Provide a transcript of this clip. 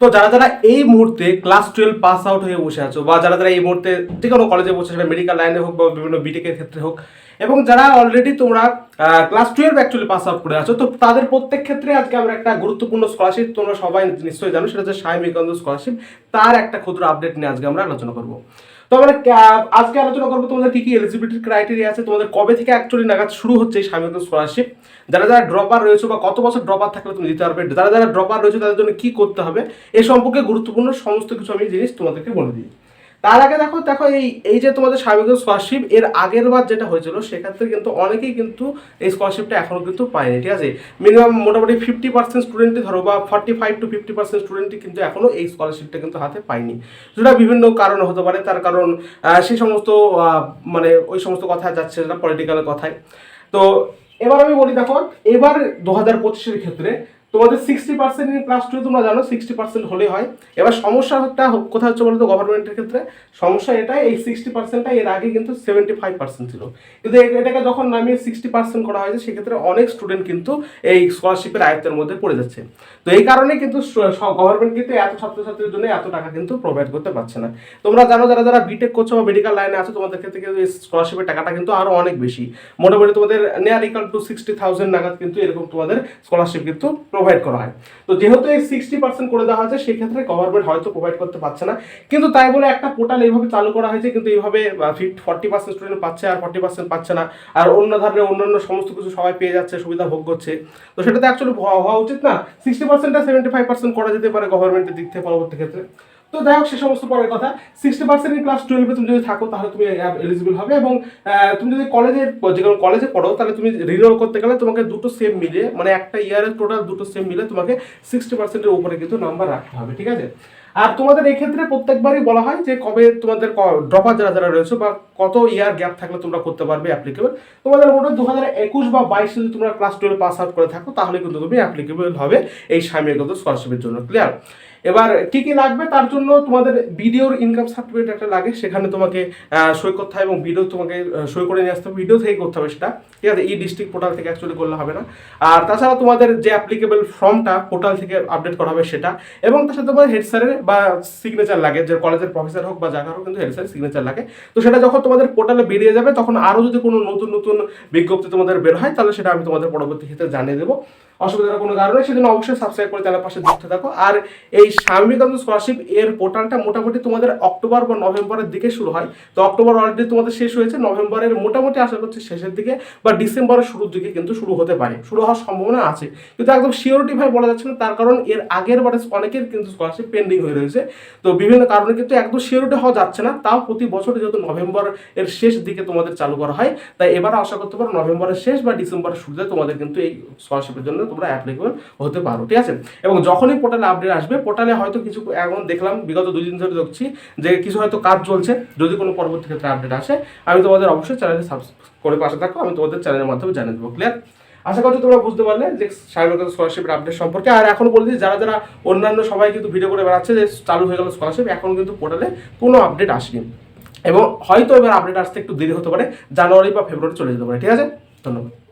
তো যারা যারা এই মুহূর্তে ক্লাস টুয়েলভ পাস আউট হয়ে বসে আছো বা যারা যারা এই মুহূর্তে যে কোনো কলেজে বসে সেটা মেডিকেল লাইনে হোক বা বিভিন্ন বিটেকের ক্ষেত্রে হোক, এবং যারা অলরেডি তোমরা class twelve actually pass out করে আছো, তো তাদের প্রত্যেক ক্ষেত্রে আজকে আমরা একটা গুরুত্বপূর্ণ স্কলারশিপ তোমরা সবাই নিশ্চয়ই জানো, সেটা হচ্ছে সাহেব স্কলারশিপ তার একটা ক্ষুদ্র আপডেট নিয়ে আজকে আমরা আলোচনা করব। তো আমরা আহ, আজকে আলোচনা করব তোমাদের কি কি এলিজিবিলিটির ক্রাইটেরিয়া আছে তোমাদের কবে থেকে অ্যাকচুয়ালি নাগাদ শুরু হচ্ছে এই স্বামীগত স্কলারশিপ যারা যারা ড্রপার রয়েছে বা কত বছর ড্রপার থাকলে তুমি দিতে পারবে যারা যারা ড্রপার রয়েছে তাদের জন্য কি করতে হবে এ সম্পর্কে গুরুত্বপূর্ণ সমস্ত কিছু আমি জিনিস তোমাদেরকে বলে দিই। তার আগে দেখো দেখো এই এই যে তোমাদের স্বাভাবিক স্কলারশিপ এর আগের বার যেটা হয়েছিল সেক্ষেত্রে কিন্তু অনেকেই কিন্তু এই স্কলারশিপটা এখনও কিন্তু পায়নি, ঠিক আছে? মিনিমাম মোটামুটি ফিফটি পার্সেন্ট স্টুডেন্টই ধরো বা forty five to fifty percent স্টুডেন্টই কিন্তু এখনও এই স্কলারশিপটা কিন্তু হাতে পায়নি। যেটা বিভিন্ন কারণে হতে পারে, তার কারণ সেই সমস্ত মানে ওই সমস্ত কথা যাচ্ছে যেটা পলিটিক্যাল কথায় তো, এবার আমি বলি, দেখো, এবার দু হাজার পঁচিশের ক্ষেত্রে তোমাদের sixty percent in class two তোমরা জানো সিক্সটি পার্সেন্ট হলেই হয়। এবার সমস্যাটা কোথায় হচ্ছে বলতো গভর্নমেন্টের ক্ষেত্রে? সমস্যা এটাই, এই সিক্সটি পার্সেন্টটা এর আগে কিন্তু সেভেন্টি ফাইভ পার্সেন্ট ছিল। কিন্তু এটাকে যখন নামিয়ে সিক্সটি পার্সেন্ট করা হয়েছে, সেক্ষেত্রে অনেক স্টুডেন্ট কিন্তু এই স্কলারশিপের আয়ত্তের মধ্যে পড়ে যাচ্ছে। তো এই কারণে কিন্তু গভর্নমেন্ট কিন্তু এত ছাত্রছাত্রীর জন্য এত টাকা কিন্তু প্রোভাইড করতে পারছে না। তোমরা জানো, যারা যারা বিটেক করছ বা মেডিকেল লাইনে আছো, তোমাদের ক্ষেত্রে কিন্তু স্কলারশিপের টাকাটা কিন্তু আরও অনেক বেশি। মোটামুটি তোমাদের নেয়ার ইকাল টু সিক্সটি থাউজেন্ড নাগাদ কিন্তু এরকম তোমাদের স্কলারশিপ কিন্তু প্রোভাইড করা হয়। তো যেহেতু এই সিক্সটি পার্সেন্ট করে দেওয়া হয়েছে, সেক্ষেত্রে গভর্নমেন্ট হয়তো প্রোভাইড করতে পারছে না। কিন্তু তাই বলে একটা পোর্টাল এইভাবে চালু করা হয়েছে, কিন্তু এইভাবে ফিফটি ফর্টি পার্সেন্ট স্টুডেন্ট পাচ্ছে আর ফর্টি পার্সেন্ট পাচ্ছে না। আর অন্য ধরনের অন্যান্য সমস্ত কিছু সবাই পেয়ে যাচ্ছে, সুবিধা ভোগ করছে। তো সেটা তো অ্যাকচুয়ালি হওয়া উচিত না? সিক্সটি পার্সেন্টটা সেভেন্টি ফাইভ পার্সেন্ট করা যেতে পারে গভর্নমেন্টের দিক থেকে পরবর্তী ক্ষেত্রে। তো যাই হোক, সে সমস্ত পরের কথা। সিক্সটি পার্সেন্ট ক্লাস টুয়েলভে তুমি যদি থাকো, তাহলে তুমি এলিজিবল হবে এবং তুমি যদি কলেজে যে কোনো কলেজে পড়ো, তাহলে তুমি রিনিউয়াল করতে গেলে তোমাকে দুটো সেম মিলে মানে একটা ইয়ারের টোটাল দুটো সেম মিলে তোমাকে সিক্সটি পার্সেন্টের উপরে কিন্তু নাম্বার রাখতে হবে, ঠিক আছে? আর তোমাদের এই ক্ষেত্রে প্রত্যেকবারই বলা হয় যে কবে তোমাদের ড্রপার যারা যারা রয়েছে বা কত ইয়ার গ্যাপ থাকলে তোমরা করতে পারবে অ্যাপ্লিকেবল তোমাদের মোটামুটি দু হাজার একুশ বা বাইশে যদি তোমরা ক্লাস টুয়েলভ পাস আউট করে থাকো, তাহলে কিন্তু তুমি অ্যাপ্লিকেবল হবে এই স্বামীগত স্কলারশিপের জন্য ক্লিয়ার এবার কি কি লাগবে তার জন্য তোমাদের ভিডিওর ইনকাম সার্টিফিকেট একটা লাগে, সেখানে তোমাকে সই করতে হবে এবং ভিডিও তোমাকে সই করে নিয়ে আসতে হবে ভিডিও থেকে করতে হবে সেটা। ঠিক আছে ই ডিস্ট্রিক্ট পোর্টাল থেকে অ্যাকচুয়ালি করলে হবে না। আর তাছাড়া তোমাদের যে অ্যাপ্লিকেবল ফর্মটা পোর্টাল থেকে আপডেট করা হবে সেটা। এবং তার সাথে তোমাদের হেড স্যারের বা সিগনেচার লাগে, যে কলেজের প্রফেসর হোক বা যার হোক, কিন্তু হেড স্যারের সিগনেচার লাগে। তো সেটা যখন তোমাদের পোর্টালে বেরিয়ে যাবে, তখন আরও যদি কোনো নতুন নতুন বিজ্ঞপ্তি তোমাদের বের হয়, তাহলে সেটা আমি তোমাদের পরবর্তী ক্ষেত্রে জানিয়ে দেবো। অসুবিধার কোনো কারণে সেজন্য অবশ্যই সাবস্ক্রাইব করে চ্যানেল পাশে যুক্ত থাকো। আর এই স্বামীকান্ত স্কলারশিপ এর পোর্টালটা মোটামুটি তোমাদের অক্টোবর বা নভেম্বরের দিকে শুরু হয়। তো অক্টোবর অলরেডি তোমাদের শেষ হয়েছে, নভেম্বরের মোটামুটি আশা করছি শেষের দিকে বা ডিসেম্বরের শুরুর দিকে কিন্তু শুরু হতে পারে, শুরু হওয়ার সম্ভাবনা আছে। কিন্তু একদম শিওরিটি ভাই বলা যাচ্ছে না, তার কারণ এর আগের বারে অনেকের কিন্তু স্কলারশিপ পেন্ডিং হয়ে রয়েছে। তো বিভিন্ন কারণে কিন্তু একদম শিওরিটি হওয়া যাচ্ছে না, তাও প্রতি বছর যেহেতু নভেম্বর এর শেষ দিকে তোমাদের চালু করা হয়, তাই এবার আশা করতে পারো নভেম্বরের শেষ বা ডিসেম্বরের শুরুতে তোমাদের কিন্তু এই স্কলারশিপের জন্য তোমরা অ্যাপ্লিকেবল হতে পারো, ঠিক আছে? এবং যখনই পোর্টালে আপডেট আসবে পোর্টালে হয়তো কিছু এখন দেখলাম, বিগত দুই দিন ধরে দেখছি যে কিছু হয়তো কাজ চলছে, যদি কোনো পরবর্তী ক্ষেত্রে আপডেট আসে, আমি তোমাদের অবশ্যই চ্যানেলে সাবস্ক্রাইব করে পাশে থাকো, আমি তোমাদের চ্যানেলের মাধ্যমে জানিয়ে দেবো ক্লিয়ার আশা করছি তোমরা বুঝতে পারলে যে সাইবার স্কলারশিপের আপডেট সম্পর্কে। আর এখন বলে দিই, যারা যারা অন্যান্য সবাই কিন্তু ভিডিও করে বেড়াচ্ছে যে চালু হয়ে গেল স্কলারশিপ এখন কিন্তু পোর্টালে কোনো আপডেট আসেনি। এবং হয়তো এবার আপডেট আসতে একটু দেরি হতে পারে, জানুয়ারি বা ফেব্রুয়ারি চলে যেতে পারে, ঠিক আছে? ধন্যবাদ।